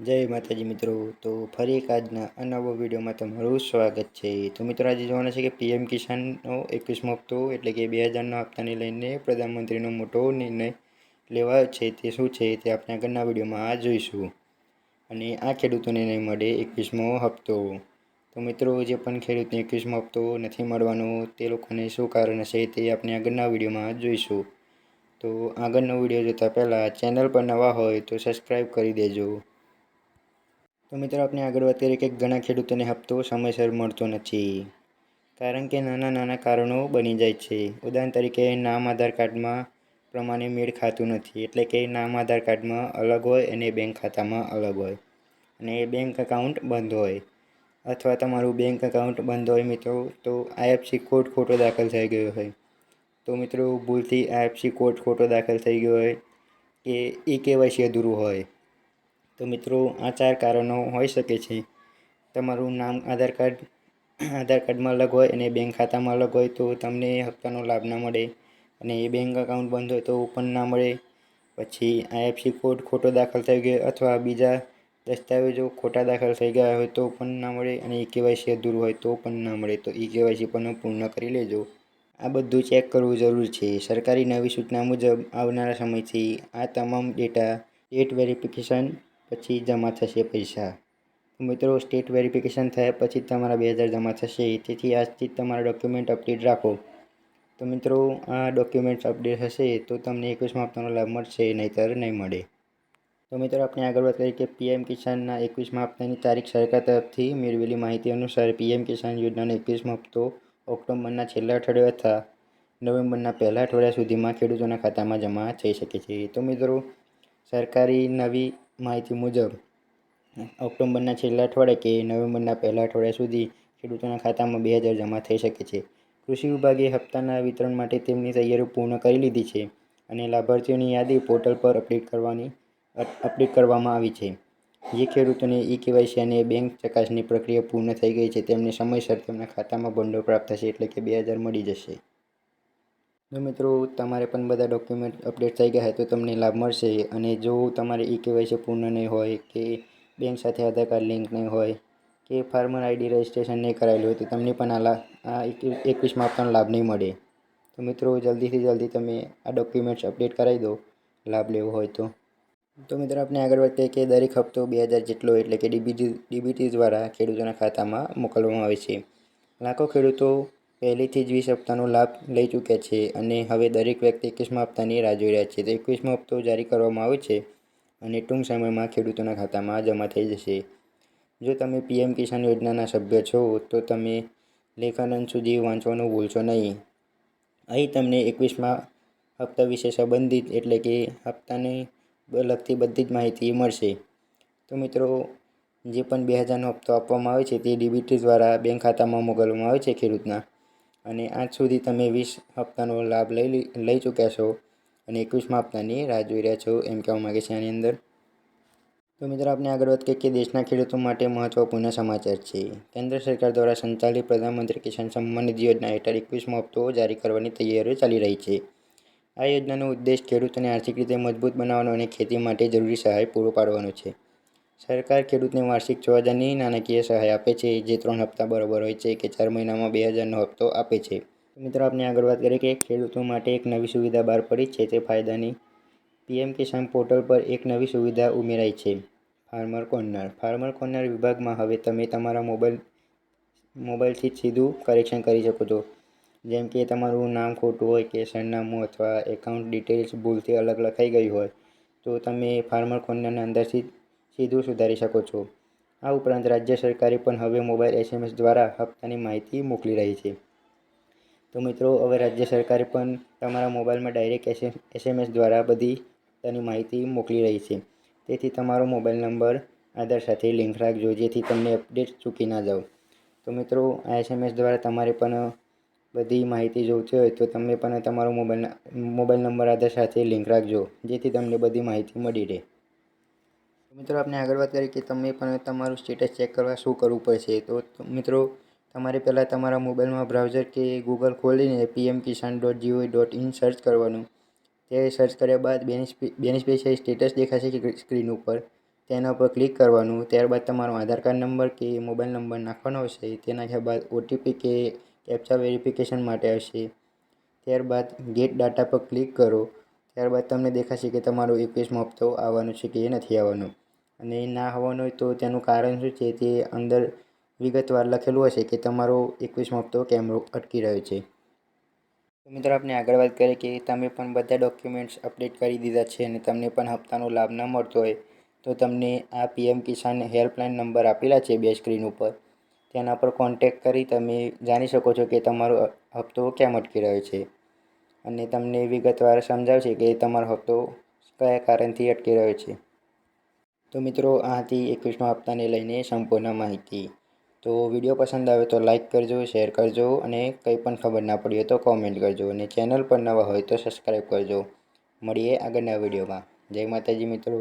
જય માતાજી મિત્રો. તો ફરી એક આજના આ નવો વિડીયોમાં તમારું સ્વાગત છે. તો મિત્રો આજે જોવાના છે કે પીએમ કિસાનનો એકવીસમો હપ્તો, એટલે કે બે હજારનો હપ્તાને લઈને પ્રધાનમંત્રીનો મોટો નિર્ણય લેવાયો છે તે શું છે તે આપણે આગળના વિડીયોમાં જોઈશું. અને આ ખેડૂતોને નહીં મળે એકવીસમો હપ્તો. તો મિત્રો જે પણ ખેડૂતને એકવીસમો હપ્તો નથી મળવાનો તે લોકોને શું કારણ હશે તે આપણે આગળના વિડીયોમાં જોઈશું. તો આગળનો વીડિયો જોતાં પહેલાં ચેનલ પર નવા હોય તો સબસ્ક્રાઈબ કરી દેજો. તો મિત્રો, આપણે આગળ વાત કરીએ કે ઘણા ખેડૂતોને હપ્તો સમયસર મળતો નથી. કારણ કે નાના નાના કારણો બની જાય છે. ઉદાહરણ તરીકે, નામ આધાર કાર્ડમાં પ્રમાણે મેળ ખાતું નથી. એટલે કે નામ આધાર કાર્ડમાં અલગ હોય અને બેંક ખાતામાં અલગ હોય. અને બેંક એકાઉન્ટ બંધ હોય. અથવા તમારું બેંક એકાઉન્ટ બંધ હોય મિત્રો, તો આઈએફસી કોડ ખોટો દાખલ થઈ ગયો હોય. તો મિત્રો, ભૂલથી આઈએફસી કોડ ખોટો દાખલ થઈ ગયો હોય કે એ કેવાયસી અધૂરું હોય. તો મિત્રો, આ ચાર કારણો હોઈ શકે છે. તમારું નામ, આધાર કાર્ડ, આધાર કાર્ડમાં અલગ હોય અને બેંક ખાતામાં અલગ હોય તો તમને હપ્તાનો લાભ ના મળે અને એ બેંક એકાઉન્ટ બંધ હોય તો પણ ના મળે. પછી આઈએફસી કોડ ખોટો દાખલ થઈ ગયો અથવા બીજા દસ્તાવેજો ખોટા દાખલ થઈ ગયા હોય તો પણ ના મળે અને ઈ કેવાયસી અધૂરું હોય તો પણ ના મળે. તો ઈ કેવાયસી પણ પૂર્ણ કરી લેજો. આ બધું ચેક કરવું જરૂરી છે. સરકારી નવી સૂચના મુજબ આવનારા સમયથી આ તમામ ડેટા ડેટ વેરિફિકેશન પછી જમા થશે પૈસા. મિત્રો સ્ટેટ વેરિફિકેશન થયા પછી તમારા બે હજાર જમા થશે. તેથી આજથી તમારા ડોક્યુમેન્ટ અપડેટ રાખો. તો મિત્રો, આ ડોક્યુમેન્ટ્સ અપડેટ હશે તો તમને એકવીસમાં હપ્તાનો લાભ મળશે, નહીંતર નહીં મળે. તો મિત્રો, આપણે આગળ વાત કરીએ કે પીએમ કિસાનના એકવીસમાં હપ્તાની તારીખ સરકાર તરફથી મેળવેલી માહિતી અનુસાર પીએમ કિસાન યોજનાનો એકવીસમો હપ્તો ઓક્ટોબરના છેલ્લા અઠવાડિયા અથવા નવેમ્બરના પહેલા અઠવાડિયા સુધીમાં ખેડૂતોના ખાતામાં જમા થઈ શકે છે. તો મિત્રો, સરકારી નવી માહિતી મુજબ, ઓક્ટોબરના છેલ્લા અઠવાડિયે કે નવેમ્બરના પહેલા અઠવાડિયા સુધી ખેડૂતોના ખાતામાં બે હજાર જમા થઈ શકે છે. કૃષિ વિભાગે હપ્તાના વિતરણ માટે તેમની તૈયારીઓ પૂર્ણ કરી લીધી છે અને લાભાર્થીઓની યાદી પોર્ટલ પર અપડેટ કરવાની, અપડેટ કરવામાં આવી છે. જે ખેડૂતોને ઈ કેવાયસી અને બેંક ચકાસણી પ્રક્રિયા પૂર્ણ થઈ ગઈ છે, તેમને સમયસર તેમના ખાતામાં ભંડોળ પ્રાપ્ત થશે એટલે કે બે હજાર મળી જશે. જો મિત્રો, તમારે પણ બધા ડોક્યુમેન્ટ અપડેટ થઈ ગયા હોય તો તમને લાભ મળશે. અને જો તમારે ઈ કેવાયસી પૂર્ણ નહીં હોય, કે બેંક સાથે આધાર કાર્ડ લિંક નહીં હોય, કે ફાર્મર આઈડી રજિસ્ટ્રેશન નહીં કરાયેલું હોય, તો તમને પણ આ લા આ એકવીસમાં પણ લાભ નહીં મળે. તો મિત્રો, જલ્દીથી જલ્દી તમે આ ડોક્યુમેન્ટ્સ અપડેટ કરાવી દો, લાભ લેવો હોય તો. તો મિત્રો, આપણે આગળ વધીએ કે દરેક હપ્તો બે હજાર જેટલો એટલે કે ડીબીટી ડીબીટી દ્વારા ખેડૂતોના ખાતામાં મોકલવામાં આવે છે. લાખો ખેડૂતો પહેલેથી જ વીસ હપ્તાનો લાભ લઈ ચૂક્યા છે અને હવે દરેક વ્યક્તિ એકવીસમા હપ્તાની રાહ જોઈ રહ્યા છે. તો એકવીસમો હપ્તો જારી કરવામાં આવે છે અને ટૂંક સમયમાં ખેડૂતોના ખાતામાં જમા થઈ જશે. જો તમે પીએમ કિસાન યોજનાના સભ્ય છો, તો તમે લેખાનંદ સુધી વાંચવાનું ભૂલશો નહીં. અહીં તમને એકવીસમાં હપ્તા વિશે સંબંધિત એટલે કે હપ્તાને લગતી બધી જ માહિતી મળશે. તો મિત્રો, જે પણ બે હજારનો હપ્તો આપવામાં આવે છે તે ડીબીટી દ્વારા બેંક ખાતામાં મોકલવામાં આવે છે ખેડૂતના. અને આજ સુધી તમે વીસ હપ્તાનો લાભ લઈ લઈ ચૂક્યા છો અને એકવીસમાં હપ્તાની રાહ જોઈ રહ્યા છો એમ કહેવા માગે છે આની અંદર. તો મિત્રો, આપણે આગળ વાત કરીએ કે દેશના ખેડૂતો માટે મહત્વપૂર્ણ સમાચાર છે. કેન્દ્ર સરકાર દ્વારા સંચાલિત પ્રધાનમંત્રી કિસાન સન્માન નિધિ યોજના હેઠળ એકવીસમો હપ્તો જારી કરવાની તૈયારીઓ ચાલી રહી છે. આ યોજનાનો ઉદ્દેશ ખેડૂતોને આર્થિક રીતે મજબૂત બનાવવાનો અને ખેતી માટે જરૂરી સહાય પૂરો પાડવાનો છે. સરકાર ખેડૂતને વાર્ષિક છ હજારની નાણાકીય સહાય આપે છે, જે ત્રણ હપ્તા બરોબર હોય છે કે ચાર મહિનામાં બે હજારનો હપ્તો આપે છે. મિત્રો આપણે આગળ વાત કરીએ કે ખેડૂતો માટે એક નવી સુવિધા બહાર પડી છે તે ફાયદાની. પીએમ કિસાન પોર્ટલ પર એક નવી સુવિધા ઉમેરાઈ છે. Farmer corner. ફાર્મર કોર્નર વિભાગમાં હવે તમે તમારા મોબાઈલ, મોબાઈલથી જ સીધું કરેક્શન કરી શકો છો. જેમ કે તમારું નામ ખોટું હોય કે સરનામું અથવા એકાઉન્ટ ડિટેલ્સ ભૂલથી અલગ લખાઈ ગઈ હોય, તો તમે ફાર્મર કોર્નરના અંદરથી સીધું સુધારી શકો છો. આ ઉપરાંત રાજ્ય સરકારે પણ હવે મોબાઈલ એસએમએસ દ્વારા હપ્તાની માહિતી મોકલી રહી છે. તો મિત્રો, હવે રાજ્ય સરકારે પણ તમારા મોબાઈલમાં ડાયરેક્ટ એસએમએસ દ્વારા બધી હપ્તાની માહિતી મોકલી રહી છે. તેથી તમારો મોબાઈલ નંબર આધાર સાથે લિંક રાખજો, જેથી તમને અપડેટ ચૂકી ના જાઓ તો મિત્રો, આ એસએમએસ દ્વારા તમારે પણ બધી માહિતી જોઈતી હોય તો તમે પણ તમારો મોબાઈલ મોબાઈલ નંબર આધાર સાથે લિંક રાખજો, જેથી તમને બધી માહિતી મળી રહે. મિત્રો આપણે આગળ વાત કરીએ કે તમે પણ તમારું સ્ટેટસ ચેક કરવા શું કરવું પડશે? તો મિત્રો, તમારે પહેલાં તમારા મોબાઈલમાં બ્રાઉઝર કે ગૂગલ ખોલીને PM Kisan dot gov dot in search કરવાનું. તે સર્ચ કર્યા બાદ બેનિફિશિયરી સ્ટેટસ દેખાશે સ્ક્રીન ઉપર. તેના પર ક્લિક કરવાનું. ત્યારબાદ તમારો આધાર કાર્ડ નંબર કે મોબાઈલ નંબર નાખવાનો આવશે તે નાખ્યા બાદ ઓટીપી કે કેપ્ચા વેરિફિકેશન માટે આવશે. ત્યારબાદ ગેટ ડાટા પર ક્લિક કરો. ત્યારબાદ તમને દેખાશે કે તમારો એકવીસમો હપ્તો આવવાનો છે કે નથી આવવાનો. અને ના આવવાનો હોય તો તેનું કારણ શું છે તે અંદર વિગતવાર લખેલું હશે કે તમારો એકવીસમો હપ્તો કેમ અટકી રહ્યો છે. તો મિત્રો આપણે આગળ વાત કરીએ કે તમે પણ બધા ડોક્યુમેન્ટ્સ અપડેટ કરી દીધા છે અને તમને પણ હપ્તાનો લાભ ન મળતો હોય તો તમને આ પીએમ કિસાન હેલ્પલાઇન નંબર આપેલા છે બે સ્ક્રીન ઉપર. તેના પર કોન્ટેક કરી તમે જાણી શકો છો કે તમારો હપ્તો કેમ અટકી રહ્યો છે. અને તમને વિગતવાર સમજાવશે કે તમારો હપ્તો કયા કારણથી અટકી રહ્યો છે. તો મિત્રો આ હતી એકવીસમા હપ્તાને લઈને સંપૂર્ણ માહિતી. તો વીડિયો પસંદ આવે તો લાઇક કરજો, શેર કરજો અને કંઈ પણ ખબર ના પડી હોય તો કોમેન્ટ કરજો અને ચેનલ પર નવા હોય તો સબસ્ક્રાઈબ કરજો. મળીએ આગળના વિડીયોમાં. જય માતાજી મિત્રો.